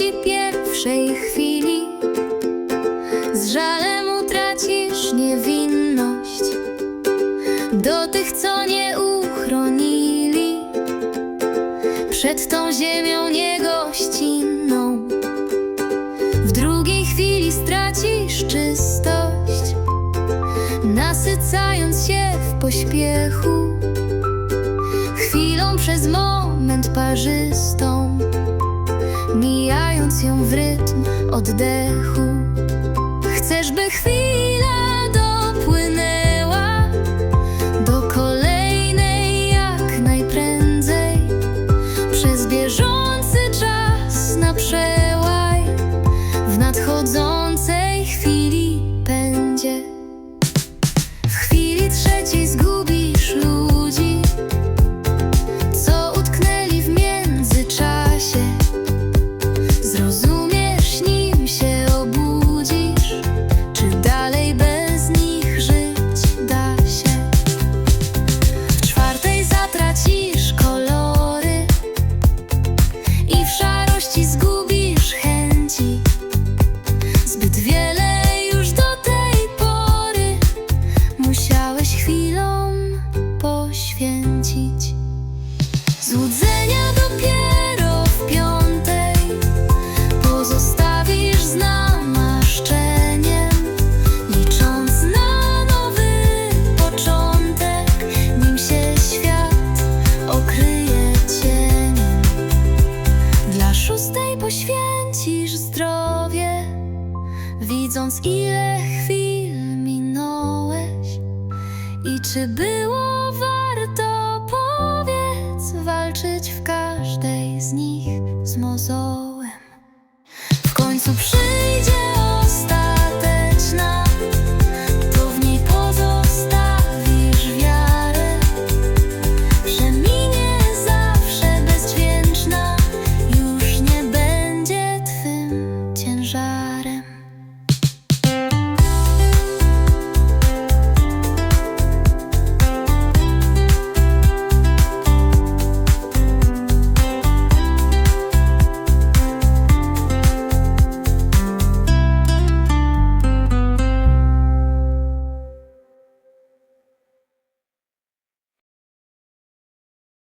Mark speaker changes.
Speaker 1: najlepszej chwili. Z żalem utracisz niewinność Do tych, co nie uchronili. Przed tą ziemią niegościnną W drugiej chwili stracisz czystość Nasycając się w pośpiechu Chwilą przez moment parzystą Mijając ją w rytm oddechu. Chcesz, by chwila poświęcisz zdrowie Widząc ile chwil minąłeś I czy było z mozołem W końcu przyjdzie